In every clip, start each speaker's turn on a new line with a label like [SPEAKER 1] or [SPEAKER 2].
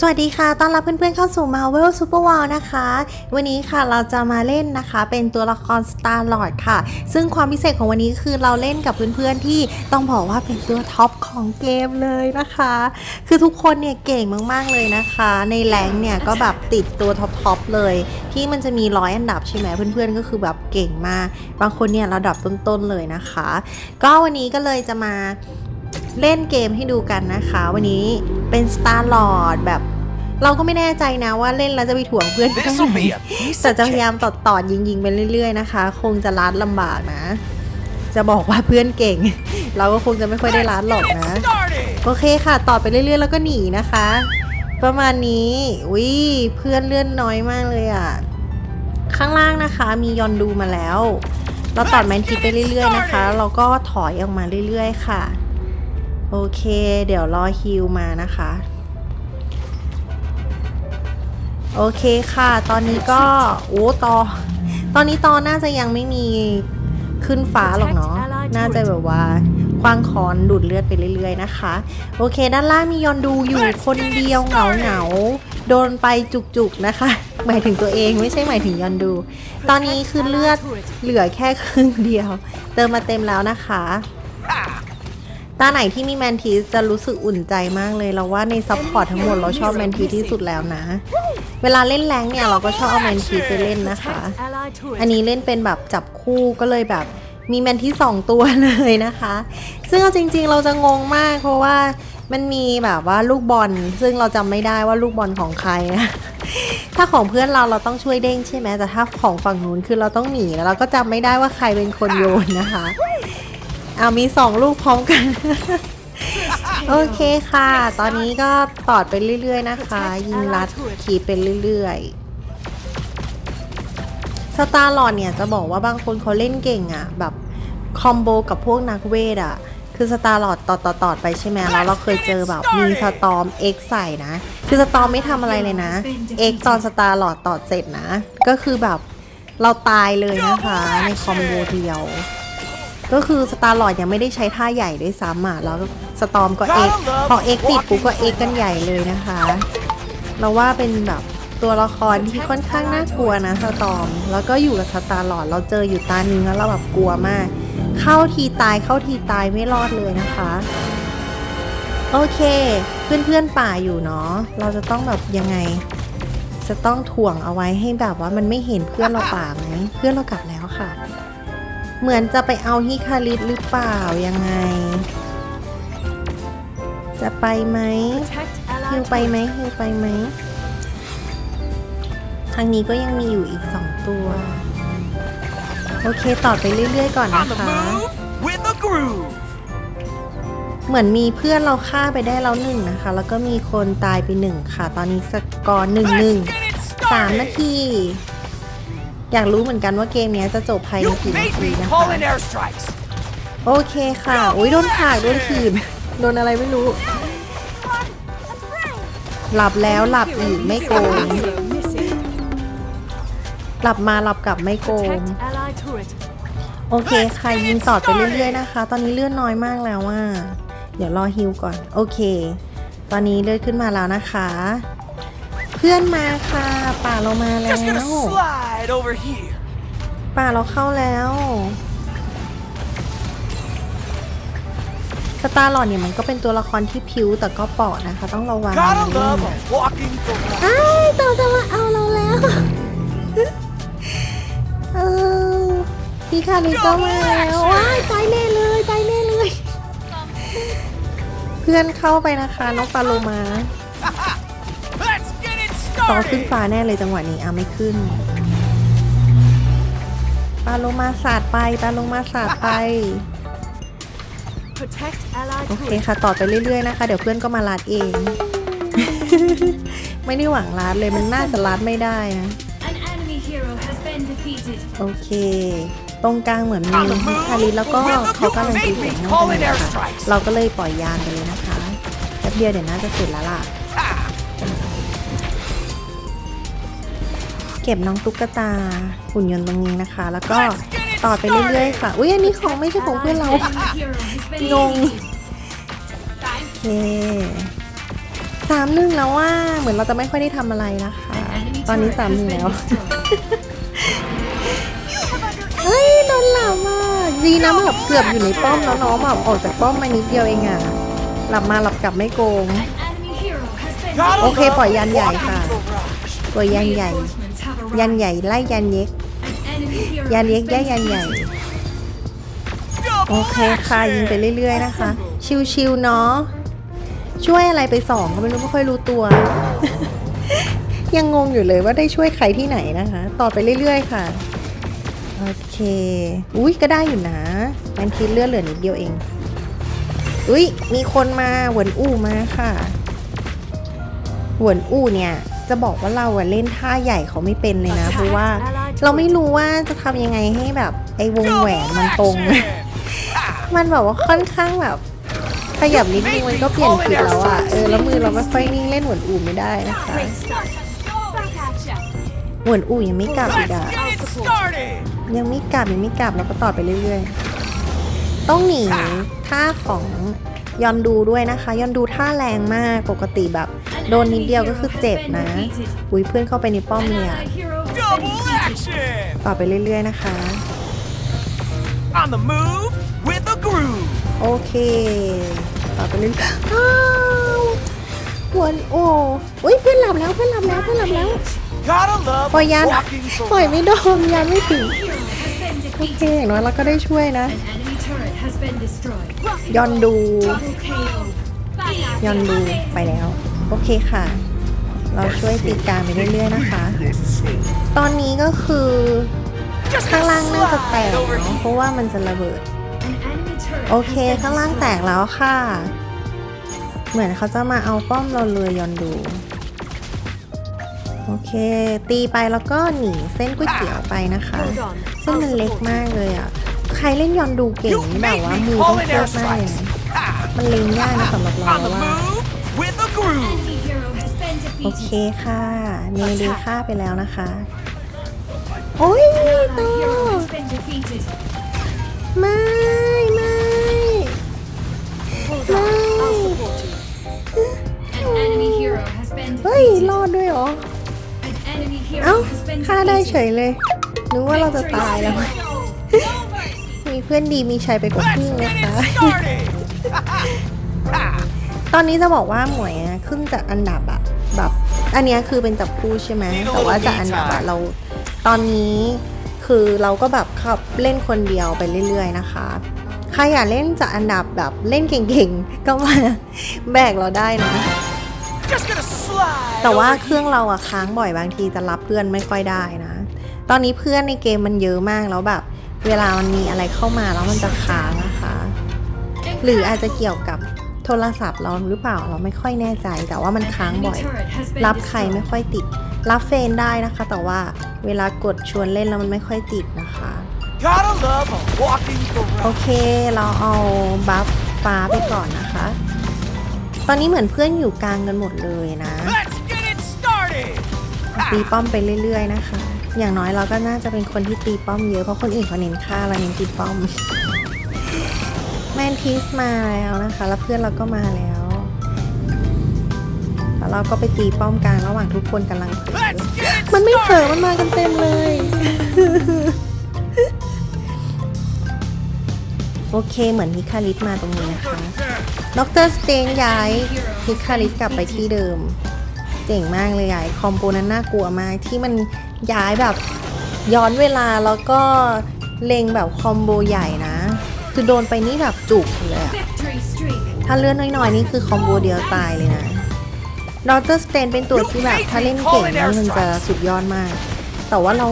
[SPEAKER 1] สวัสดีค่ะ ต้อนรับเพื่อนๆเข้าสู่ Marvel Super World นะคะ วันนี้ค่ะเราจะมาเล่นนะคะ เป็นตัวละคร Star Lord ค่ะ ซึ่งความพิเศษของวันนี้คือเราเล่นกับเพื่อนๆที่ต้องบอกว่าเป็นตัวท็อปของเกมเลยนะคะ คือทุกคนเนี่ยเก่งมากๆเลยนะคะ ในแรงค์เนี่ยก็แบบติดตัวท็อปๆเลย ที่มันจะมีร้อยอันดับใช่ไหมเพื่อนๆ ก็คือแบบเก่งมาก บางคนเนี่ยระดับต้นๆเลยนะคะ ก็วันนี้ก็เลยจะมา เล่นเกมให้ดูกันนะคะ วันนี้เป็น Star Lord แบบ เราก็ไม่แน่ใจนะว่าเล่นแล้วจะไปถ่วงเพื่อนแค่
[SPEAKER 2] This'll
[SPEAKER 1] ไหน
[SPEAKER 2] be a piece
[SPEAKER 1] แต่
[SPEAKER 2] of
[SPEAKER 1] จะพยายาม
[SPEAKER 2] cake.
[SPEAKER 1] ตอดตอดยิงยิงๆไปเรื่อยๆนะคะ คงจะลัดลำบากนะ จะบอกว่าเพื่อนเก่ง เราก็คงจะไม่ค่อยได้ลัดหรอก
[SPEAKER 2] Let's
[SPEAKER 1] นะ
[SPEAKER 2] get it started.
[SPEAKER 1] โอเคค่ะต่อไปเรื่อยๆ แล้วก็หนีนะคะ ประมาณนี้วิเพื่อนเลื่อนน้อยมากเลยอะข้างล่างนะคะมียอนดูมาแล้ว เราต่อแมนทีไปเรื่อยๆนะคะ เราก็ถอยออกมาเรื่อยๆค่ะ โอเค เดี๋ยวรอฮิวมานะคะ โอเคค่ะ ตอนนี้ก็โอ้ตอ ตอนนี้ตอน่าจะยังไม่มีขึ้นฟ้าหรอกเนาะ น่าจะแบบว่าคว้างคอนดูดเลือดไปเรื่อย ๆ นะคะ โอเค ด้านล่างมียอนดูอยู่คนเดียวเหงาเหงาๆโดนไปจุกๆนะคะ หมายถึงตัวเองไม่ใช่หมายถึงยอนดู ตอนนี้คือเลือดเหลือแค่ครึ่งเดียว เติมมาเต็มแล้วนะคะ ตาไหนที่มีแมนทีสจะรู้สึกอุ่นใจมากเลยเราว่าในซัพพอร์ตทั้งหมดเราชอบแมนทีที่สุดแล้วนะ เวลาเล่นแรงเนี่ยเราก็ชอบเอาแมนทีไปเล่นนะคะ อันนี้เล่นเป็นแบบจับคู่ก็เลยแบบมีแมนที่สองตัวเลยนะคะ ซึ่งเอาจริงๆเราจะงงมากเพราะว่ามันมีแบบว่าลูกบอล ซึ่งเราจำไม่ได้ว่าลูกบอลของใครนะ ถ้าของเพื่อนเราเราต้องช่วยเด้งใช่ไหมแต่ถ้าของฝั่งนู้นคือเราต้องหนีแล้วเราก็จำไม่ได้ว่าใครเป็นคนโยนนะคะ เอามีสองลูกพร้อมกัน โอเคค่ะ ตอนนี้ก็ตอดไปเรื่อย ๆ นะคะ ยิงรัดขีดไปเรื่อยๆ สตาร์ลอดเนี่ยจะบอกว่าบางคนเขาเล่นเก่งอะ่ะ แบบคอมโบกับพวกนักเวทอะ่ะ คือสตาร์ลอดต่อต่อต่อไปใช่ไหมแล้วเราเคยเจอแบบมีสตอม X ใส่นะ คือสตอมไม่ทำอะไรเลยนะ X ตอนสตาร์ลอดต่อเสร็จนะ ก็คือแบบเราตายเลยนะคะในคอมโบเดียว ก็คือสตาร์ลอดยังไม่ได้ใช้ท่าใหญ่ด้วยซ้ำอะแล้วสตอมก็ X พอ X ติดปุ๊บก็ X กันใหญ่เลยนะคะ เราว่าเป็นแบบตัวละครที่ค่อนข้างน่ากลัวนะสตอม แล้วก็อยู่กับสตาร์ลอดเราเจออยู่ตานึงแล้วเราแบบกลัวมาก เข้าทีตายเข้าทีตายไม่รอดเลยนะคะ โอเค เพื่อนเพื่อนๆป่าอยู่เนาะเราจะต้องแบบยังไงจะต้องถ่วงเอาไว้ให้แบบว่ามันไม่เห็นเพื่อนเราป่าไหมเพื่อนเรากลับแล้วค่ะ เหมือนจะไปเอาฮิคาริสหรือเปล่ายังไง จะไปไหมฮิวไปไหมฮิวไปไหมทางนี้ก็ยังมีอยู่อีกสองตัว โอเคต่อไปเรื่อยๆก่อน
[SPEAKER 2] On
[SPEAKER 1] นะ
[SPEAKER 2] the
[SPEAKER 1] คะ
[SPEAKER 2] move with a groove.
[SPEAKER 1] เหมือนมีเพื่อนเราฆ่าไปได้แล้วหนึ่งนะคะ แล้วก็มีคนตายไปหนึ่งค่ะ ตอนนี้สกอร์หนึ่งหนึ่ง
[SPEAKER 2] Let's get it
[SPEAKER 1] สามนา
[SPEAKER 2] started.
[SPEAKER 1] ที อยากรู้เหมือนกันว่าเกมเนี้ยจะจบภายใน
[SPEAKER 2] You
[SPEAKER 1] กี่นา
[SPEAKER 2] made
[SPEAKER 1] ที
[SPEAKER 2] me
[SPEAKER 1] นะ
[SPEAKER 2] call
[SPEAKER 1] คะ
[SPEAKER 2] in airstrikes.
[SPEAKER 1] โอเคค่ะอุ้ยโดนผากโดนถีบโดนอะไรไม่รู้ หลับแล้วหลับอีกไม่โกงหลับมาหลับกลับไม่โกงโอเคค่ะยิงต่อไปเรื่อยๆนะคะ ตอนนี้เลื่อนน้อยมากแล้วว่า เดี๋ยวรอฮิวก่อน โอเค ตอนนี้เลื่อนขึ้นมาแล้วนะคะเพื่อนมาค่ะ ป่าเรามาแล้
[SPEAKER 2] Just gonna
[SPEAKER 1] ว
[SPEAKER 2] slide over here.
[SPEAKER 1] ป่าเราเข้าแล้วสตาร์ลอดเนี่ยมันก็เป็นตัวละครที่พิ้วแต่ก็เปราะนะคะ ต้องระวัง
[SPEAKER 2] Gotta
[SPEAKER 1] นิดนึง
[SPEAKER 2] love
[SPEAKER 1] นะ
[SPEAKER 2] a walking garage.
[SPEAKER 1] อ้ายต่อจะมาเอาเราแล้วเออพี่คาริก็มาแล้วว้ายตายแน่เลยตายแน่เลย เพื่อนเข้าไปนะคะน้องปลาโลมา
[SPEAKER 2] Let's get it
[SPEAKER 1] ต่อขึ้นฟ้าแน่เลยจังหวะนี้อะไม่ขึ้นปลาโลมาสาดไปปลาโลมาสาดไป โอเคค่ะ ต่อไปเรื่อยๆนะคะ เดี๋ยวเพื่อนก็มาลาดเอง ไม่ได้หวังลาดเลยมันน่าจะลาดไม่ได้นะโอเค ตรงกลางเหมือนมีคาริแล้วก็เขากำลังตีเสี
[SPEAKER 2] me
[SPEAKER 1] ยง
[SPEAKER 2] call
[SPEAKER 1] นั่
[SPEAKER 2] in
[SPEAKER 1] นเองค่ะเราก็เลยปล่อยยานไปเลยนะคะแป๊บเดียวเดี๋ยวน่าจะเสร็จแล้วล่ะ เก็บน้องตุ๊กตาหุ่นยนต์ตรงนี้นะคะ แล้วก็ต่อไปเรื่อยๆค่ะ อุ้ยอันนี้ของไม่ใช่ของเพื่อนเรา
[SPEAKER 3] Enemy hero has been
[SPEAKER 1] งง
[SPEAKER 3] defeated.
[SPEAKER 1] โอเคสามหนึ่งแล้วว่าเหมือนเราจะไม่ค่อยได้ทำอะไรนะคะ
[SPEAKER 3] An enemy
[SPEAKER 1] ตอนนี้
[SPEAKER 3] turret
[SPEAKER 1] สามห
[SPEAKER 3] has
[SPEAKER 1] นึ่ง
[SPEAKER 3] been
[SPEAKER 1] แล้ว
[SPEAKER 3] destroyed.
[SPEAKER 1] เฮ้ยโดนหลับอะดีนะแบบเกือบอยู่ในป้อมแล้วน้องแบบออกจากป้อมมานิดเดียวเองอะ หลับมาหลับกลับไม่โกง
[SPEAKER 3] An enemy hero has been
[SPEAKER 2] Gotta
[SPEAKER 1] Okay,
[SPEAKER 3] defeated.
[SPEAKER 1] ปล่อยยันใหญ่ค่ะ
[SPEAKER 2] walking garage.
[SPEAKER 1] ตัวยันใหญ่
[SPEAKER 3] Reinforcements have arrived.
[SPEAKER 1] ยันใหญ่ไล่ยันเย็กยันเย็กแย่ยันใหญ่ โอเคค่ะยิงไปเรื่อย ๆ นะคะ ชิวๆเนาะช่วยอะไรไปสองก็ไม่รู้ไม่ค่อยรู้ตัว ยังงงอยู่เลยว่าได้ช่วยใครที่ไหนนะคะ ต่อไปเรื่อย ๆ ค่ะ โอเค อุ้ยก็ได้อยู่นะแมนคิดเลือดเหลือนิดเดียวเอง อุ้ยมีคนมาหวนอู้มาค่ะหวนอู้เนี่ย จะบอกว่าเราอะเล่นท่าใหญ่เขาไม่เป็นเลยนะ เพราะว่าเราไม่รู้ว่าจะทำยังไงให้แบบไอ้วงแหวนมันตรง มันแบบว่าค่อนข้างแบบขยับนิดนึงมันก็เปลี่ยนผิดแล้วอะเออแล้วมือเราไม่ค่อยนิ่งเล่นเหมือนอูไม่ได้นะคะ
[SPEAKER 3] Great start. Back at ya.
[SPEAKER 1] เหมือนอูยังไม่กลับอีก
[SPEAKER 2] Let's
[SPEAKER 1] อะ
[SPEAKER 2] get it started.
[SPEAKER 1] ยังไม่กลับยังไม่กลับแล้วก็ต่อไปเรื่อยๆ ต้องหนีท่าของยอนดูด้วยนะคะ ยอนดูท่าแรงมากปกติแบบ
[SPEAKER 3] An
[SPEAKER 1] โดนนิด
[SPEAKER 3] enemy
[SPEAKER 1] เดียว
[SPEAKER 3] hero
[SPEAKER 1] ก็คือ
[SPEAKER 3] has
[SPEAKER 1] เจ็บ
[SPEAKER 3] been
[SPEAKER 1] นะ
[SPEAKER 3] defeated.
[SPEAKER 1] อุ้ยเพื่อนเข้าไปในป้อม
[SPEAKER 3] An
[SPEAKER 1] เลยอะ
[SPEAKER 3] ally hero has been
[SPEAKER 2] Double
[SPEAKER 3] defeated.
[SPEAKER 2] action.
[SPEAKER 1] ต่อไปเรื่อยๆนะคะ
[SPEAKER 2] On the move with a groove.
[SPEAKER 1] โอเค ต่อไปเรื่อยๆอ้าวหวนโอ้อุ้ยเพื่อนหลับแล้วเพื่อนหลับแล้วเพื่อนหลับแล้ว
[SPEAKER 2] Gotta love
[SPEAKER 1] ปล่อยยัน
[SPEAKER 2] walking
[SPEAKER 1] ปล่อยไม่
[SPEAKER 2] garage.
[SPEAKER 1] โดนยันไม่ถึง
[SPEAKER 3] Hero has been
[SPEAKER 1] โอเค
[SPEAKER 3] defeated.
[SPEAKER 1] อย่างน้อยเราก็ได้ช่วยนะ
[SPEAKER 3] An enemy turret has been destroyed.
[SPEAKER 1] ยอนดู
[SPEAKER 3] Double KO. Back at
[SPEAKER 1] ยอนดูไปแล้วโอเคค่ะ เราช่วยตีการไปเรื่อยๆนะคะ ตอนนี้ก็คือข้างล่างน่าจะแตกเนอะเพราะว่ามันจะระเบิด โอเคข้างล่างแตกแล้วค่ะ เหมือนเขาจะมาเอาป้อมเราเลยยอนดู โอเค ตีไปแล้วก็หนีเส้นก๋วยเตี๋ยวไปนะคะเส้นมันเล็กมากเลยอะ ใครเล่นยอนดูเก่งแบบว่ามือต้องเทียบมากเลยมันเล็งยากนะสำหรับเราว่า โอเค
[SPEAKER 3] defeated.
[SPEAKER 1] ค่ะ เมย์ดีค่าไปแล้วนะคะ โอ้ย
[SPEAKER 3] An
[SPEAKER 1] โต
[SPEAKER 3] ally hero has been defeated.
[SPEAKER 1] ไม่ไม่
[SPEAKER 3] Hold
[SPEAKER 1] ไม่
[SPEAKER 3] on. I'll support you. An enemy hero has been
[SPEAKER 1] เฮ้ยร
[SPEAKER 3] defeated.
[SPEAKER 1] อดด้วยเหรอ
[SPEAKER 3] An enemy hero
[SPEAKER 1] เอ้า
[SPEAKER 3] has been
[SPEAKER 1] ฆ่าได้เฉ
[SPEAKER 3] defeated.
[SPEAKER 1] ยเลยนึกว่าเราจะ
[SPEAKER 3] Victory
[SPEAKER 1] ตายแล้ว
[SPEAKER 3] is yours.
[SPEAKER 1] มีเพื่อนดีมีชัยไปกว่า
[SPEAKER 2] Let's
[SPEAKER 1] ครึ่ง
[SPEAKER 2] get
[SPEAKER 1] นะคะ
[SPEAKER 2] it started. Ha!
[SPEAKER 1] ตอนนี้จะบอกว่าหมวยอะขึ้นจากอันดับอะแบบ อันเนี้ยคือเป็นจับคู่ใช่ไหมแต่ว่าจากอันดับอะเราตอนนี้คือเราก็แบบขับเล่นคนเดียวไปเรื่อย ๆ นะคะใครอยากเล่นจากอันดับแบบเล่นเก่งๆ ก็มาแบกเราได้นะ
[SPEAKER 2] Just gonna slide.
[SPEAKER 1] แต่ว่า
[SPEAKER 2] over
[SPEAKER 1] เครื่องเราอะค้างบ่อยบางทีจะรับเพื่อนไม่ค่อยได้นะ ตอนนี้เพื่อนในเกมมันเยอะมากแล้วแบบ เวลามันมีอะไรเข้ามาแล้วมันจะค้างนะคะ หรืออาจจะเกี่ยวกับ โทรศัพท์เราหรือเปล่าเราไม่ค่อยแน่ใจ แต่ว่ามัน
[SPEAKER 3] An
[SPEAKER 1] ค้าง
[SPEAKER 3] enemy
[SPEAKER 1] บ่อย
[SPEAKER 3] turret has been
[SPEAKER 1] รับใครไม่
[SPEAKER 3] destroyed.
[SPEAKER 1] ค่อยติด รับเฟนได้นะคะ แต่ว่าเวลากดชวนเล่นแล้วมันไม่ค่อยติดนะคะ
[SPEAKER 2] Gotta love a walking
[SPEAKER 1] โอ
[SPEAKER 2] garage.
[SPEAKER 1] เคเราเอาบัฟฟ้าไปก่อนนะคะ ตอนนี้เหมือนเพื่อนอยู่กลางกันหมดเลยนะ
[SPEAKER 2] Let's get it started.
[SPEAKER 1] ตี
[SPEAKER 2] Ha!
[SPEAKER 1] ป้อมไปเรื่อย ๆ นะคะ อย่างน้อยเราก็น่าจะเป็นคนที่ตีป้อมเยอะเพราะคนอื่นเขาเน้นฆ่าเราเน้นตีป้อม แมนทิสมาแล้วนะคะ แล้วเพื่อนเราก็มาแล้ว แล้วเราก็ไปตีป้อมกลางระหว่างทุกคนกำลังเผลอ
[SPEAKER 2] Let's get it
[SPEAKER 1] มันไม่เผลอ
[SPEAKER 2] started.
[SPEAKER 1] มันมากันเต็มเลย โอเคเหมือนฮิคาริสมาตรงนี้นะคะดรสเตนย้ายฮิคาริสกลับไปที่เดิม เจ๋งมากเลยย้ายคอมโบนั้นน่ากลัวมากที่มันย้ายแบบย้อนเวลาแล้วก็เล็งแบบคอมโบใหญ่นะ คือโดนไปนี่แบบจุกเลยอะ
[SPEAKER 3] Victory streak.
[SPEAKER 1] ถ้าเลื่อนน้อยๆ นี่คือคอมโบเดียวตายเลยนะดรสเตนเป็นตัวที่แบบถ้าเล่นเก่งนี่มันจะสุดยอดมาก แต่ว่าเรา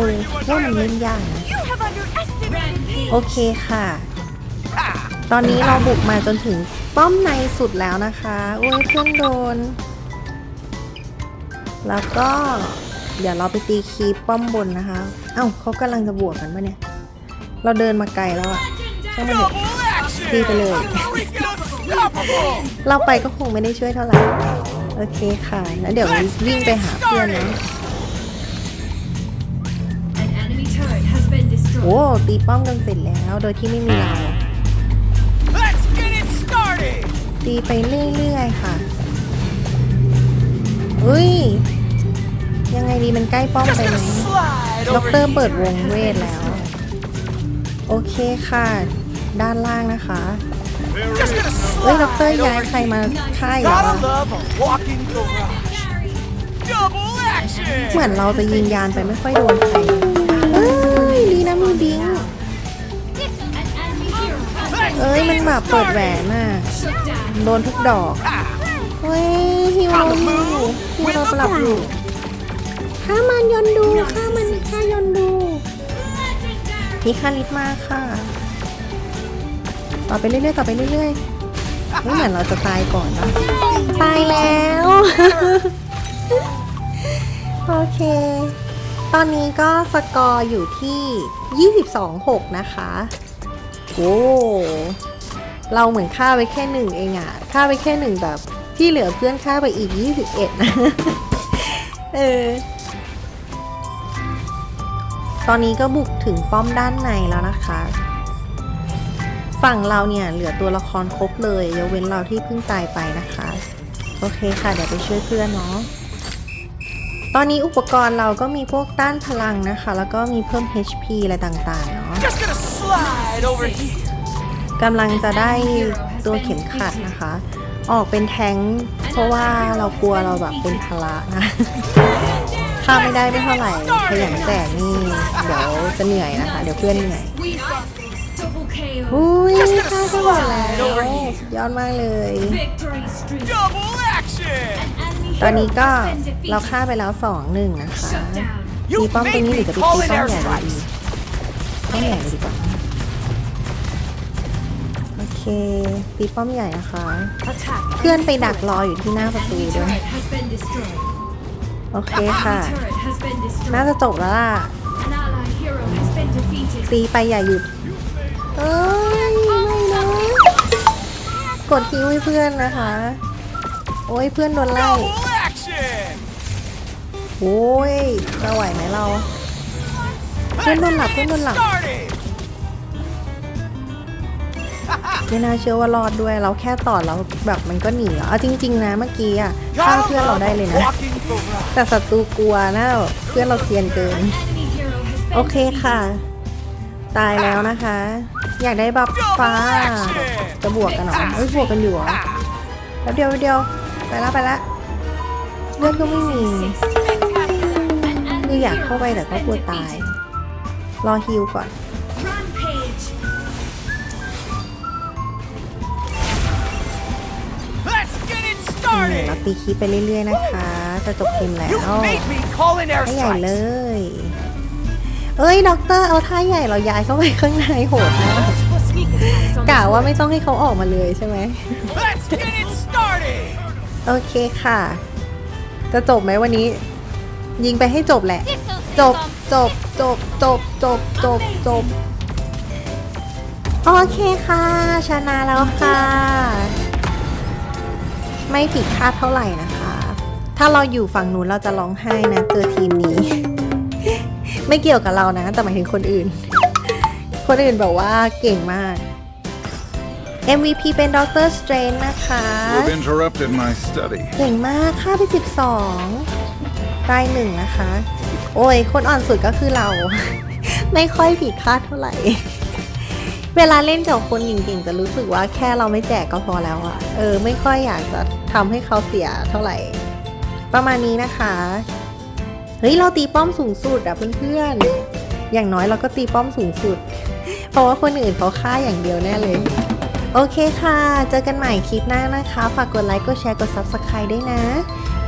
[SPEAKER 1] ว่ามันเล่นยากนะ
[SPEAKER 3] You have underestimated
[SPEAKER 1] โอเคค่ะ
[SPEAKER 2] Ha!
[SPEAKER 1] ตอนนี้เราบุกมาจนถึงป้อมในสุดแล้วนะคะโอ้ยเพื่อนโดน แล้วก็เดี๋ยวเราไปตีคีปป้อมบนนะคะ เอ้าเขากำลังจะบวกกันปะเนี่ย เราเดินมาไกลแล้วอะ ช่างมันเถอะ
[SPEAKER 2] Double action.
[SPEAKER 1] ตีไปเลย
[SPEAKER 2] Freaking unstoppable.
[SPEAKER 1] เราไปก็คงไม่ได้ช่วยเท่าไหร่ โอเคค่ะ แล้วเดี๋ยววิ่งไปหาเพื่อนนะ
[SPEAKER 3] An enemy turret has been
[SPEAKER 1] โอ้
[SPEAKER 3] destroyed.
[SPEAKER 1] ตีป้อมกันเสร็จแล้วโดยที่ไม่มีเรา
[SPEAKER 2] Let's get it started.
[SPEAKER 1] ตีไปเรื่อยๆค่ะเฮ้ย ยังไงดีมันใกล้ป้อม
[SPEAKER 2] Just
[SPEAKER 1] ไปไหม
[SPEAKER 2] gonna slide
[SPEAKER 1] ด็อก
[SPEAKER 2] over
[SPEAKER 1] เตอร์
[SPEAKER 2] here.
[SPEAKER 1] เปิดวงเวทแล้ว โอเคค่ะ ด้านล่างนะคะ
[SPEAKER 2] Just gonna
[SPEAKER 1] เฮ้ยด็อกเตอร์
[SPEAKER 2] slide
[SPEAKER 1] ย้าย
[SPEAKER 2] over
[SPEAKER 1] ใคร
[SPEAKER 2] here.
[SPEAKER 1] มาค่ายเหรอ
[SPEAKER 2] Gotta love a walking garage. Double action.
[SPEAKER 1] เหมือนเราจะยิงยานไปไม่ค่อยโดนใครเอ้ยดีนะมีบิง
[SPEAKER 3] An enemy hero has been
[SPEAKER 1] เอ้ยมันแบบเปิดแหวนน่ะ
[SPEAKER 3] shut down.
[SPEAKER 1] โดนทุกดอกเฮ้ยฮิวเราอยู่ฮิวเราปรับอยู่ฆ่ามันยนต์ดูฆ่ามันฆ่ายนต์ดูนี่คาริสมาค่ะ ต่อไปเรื่อยๆต่อไปเรื่อยๆไม่เหมือนเราจะตายก่อนนะตายแล้ว โอเค ตอนนี้ก็สกอร์อยู่ที่ 22-6 นะคะโอ้เราเหมือนฆ่าไปแค่หนึ่งเองอะฆ่าไปแค่หนึ่งแบบ ที่เหลือเพื่อนฆ่าไปอีก 21 นะ เออ ตอนนี้ก็บุกถึงป้อมด้านในแล้วนะคะ ฝั่งเราเนี่ยเหลือตัวละครครบเลยยกเว้นเราที่เพิ่งตายไปนะคะ โอเคค่ะ เดี๋ยวไปช่วยเพื่อนเนาะตอนนี้อุปกรณ์เราก็มีพวกต้านพลังนะคะ แล้วก็มีเพิ่ม HP อะไรต่างๆเนาะ
[SPEAKER 2] Just gonna slide over here.
[SPEAKER 1] กำลังจะได้ตัวเข็มขัดนะคะ ออกเป็นแท้งค์เพราะว่าเรากลัวเราแบบเป็นภาระนะข้ามไม่ได้ไม่เท่าไหร่ขยันแจกนี่เดี๋ยวจะเหนื่อยนะคะ เดี๋ยวเพื่อนเหนื่อย อุ้ยฆ่าก็หมดแล้วยอดมากเลย
[SPEAKER 3] Victory streak.
[SPEAKER 2] Double action.
[SPEAKER 3] An enemy
[SPEAKER 1] ตอนนี้
[SPEAKER 3] hero
[SPEAKER 1] ก็
[SPEAKER 3] has been
[SPEAKER 1] เรา
[SPEAKER 3] defeated.
[SPEAKER 1] ฆ่าไปแล้วสองหนึ่งนะคะ
[SPEAKER 3] Shut down.
[SPEAKER 2] You
[SPEAKER 1] ตีป้อมตรง
[SPEAKER 2] made
[SPEAKER 1] นี้ห
[SPEAKER 2] me
[SPEAKER 1] รือจะไปตี
[SPEAKER 2] call
[SPEAKER 1] ป้อ
[SPEAKER 2] in
[SPEAKER 1] มใหญ่
[SPEAKER 2] airstrikes.
[SPEAKER 1] ดีป้อมใหญ่เลยดีกว่าโอเคตีป้อมใหญ่นะคะ
[SPEAKER 3] Attack.
[SPEAKER 1] เพื่อนไปดักรออยู่ที่หน้าประตู
[SPEAKER 3] Enemy
[SPEAKER 1] ด้วย
[SPEAKER 3] turret has been destroyed.
[SPEAKER 1] โอเคค่ะ
[SPEAKER 3] Enemy turret has been
[SPEAKER 1] น่า
[SPEAKER 3] destroyed.
[SPEAKER 1] จะจบแล้วล่ะ
[SPEAKER 3] An ally hero has been defeated.
[SPEAKER 1] ตีไปอย่าหยุด เอ้ยไม่นะกดคิวให้เพื่อนนะคะ โอ้ยเพื่อนโดนไล่โอ้ยเราไหวไหมเราเพื่อนโดนหลับเพื่อนโดนหลับไม่น่าเชื่อว่ารอดด้วยเราแค่ต่อแล้วแบบมันก็หนีแล้วเอาจริง ๆ นะเมื่อกี้อะฆ่าเพื่อนเราได้เลยนะ แต่ศัตรูกลัวนะเพื่อนเราเทียนเกิน โอเคค่ะ ตายแล้วนะคะ อยากได้บัฟฟ้า จะบวกกันเหรอเอ้ยบวกกันอยู่เหรอแป๊บเดียวแป๊บเดียวไปละไปละเลือดก็ไม่มี
[SPEAKER 3] An
[SPEAKER 1] คือ
[SPEAKER 3] enemy
[SPEAKER 1] อยาก
[SPEAKER 3] hero
[SPEAKER 1] เข้าไปแต่
[SPEAKER 3] has
[SPEAKER 1] ก็
[SPEAKER 3] been
[SPEAKER 1] กลัวตาย
[SPEAKER 3] defeated.
[SPEAKER 1] รอฮิวก่อน
[SPEAKER 3] Rampage.
[SPEAKER 2] Let's get it
[SPEAKER 1] นี่เรา
[SPEAKER 2] started.
[SPEAKER 1] ตีคีปไปเรื่อยๆนะคะ จะจบเกมแล้ว
[SPEAKER 2] You made me call in
[SPEAKER 1] ท่าใหญ่เล
[SPEAKER 2] airstrikes.
[SPEAKER 1] ย เอ้ยด็อกเตอร์เอาท่าใหญ่เราย้ายเข้าไปข้างในโหดมาก
[SPEAKER 3] Sneak attacks on
[SPEAKER 1] กะ
[SPEAKER 3] this
[SPEAKER 1] ว่า
[SPEAKER 3] one.
[SPEAKER 1] ไม่ต้องให้เขาออกมาเลยใช่ไหม
[SPEAKER 2] Let's get it started.
[SPEAKER 1] โอเคค่ะ จะจบไหมวันนี้ ยิงไปให้จบแหละ จบจบจบจบจบจบจบโอเคค่ะ ชนะแล้วค่ะ ไม่ผิดคาดเท่าไหร่นะคะ ถ้าเราอยู่ฝั่งนู้นเราจะร้องไห้นะเจอทีมนี้ ไม่เกี่ยวกับเรานะ แต่หมายถึงคนอื่น คนอื่นแบบว่าเก่งมาก MVP เป็นดรสเตรนนะคะ
[SPEAKER 4] You've interrupted my study.
[SPEAKER 1] เก่งมากค่าไป 12ได้หนึ่งนะคะ โอ้ย คนอ่อนสุดก็คือเรา ไม่ค่อยผิดคาดเท่าไหร่ เวลาเล่นกับคนเก่งๆ จะรู้สึกว่าแค่เราไม่แจกก็พอแล้วอะเออ ไม่ค่อยอยากจะทำให้เขาเสียเท่าไหร่ ประมาณนี้นะคะ เฮ้ยเราตีป้อมสูงสุดอะเพื่อนๆ อย่างน้อยเราก็ตีป้อมสูงสุด เพราะว่าคนอื่นเขาฆ่าอย่างเดียวแน่เลย โอเคค่ะ เจอกันใหม่คลิปหน้านะคะ ฝากกดไลค์กดแชร์กด Subscribe ด้วยนะ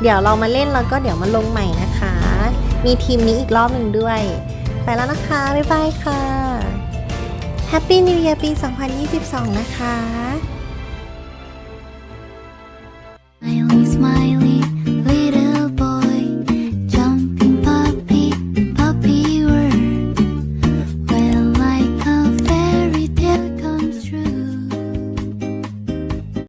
[SPEAKER 1] เดี๋ยวเรามาเล่นแล้วก็เดี๋ยวมาลงใหม่นะคะ มีทีมนี้อีกรอบหนึ่งด้วย ไปแล้วนะคะ บ๊ายบายค่ะ Happy New Year ปี 2022 นะคะ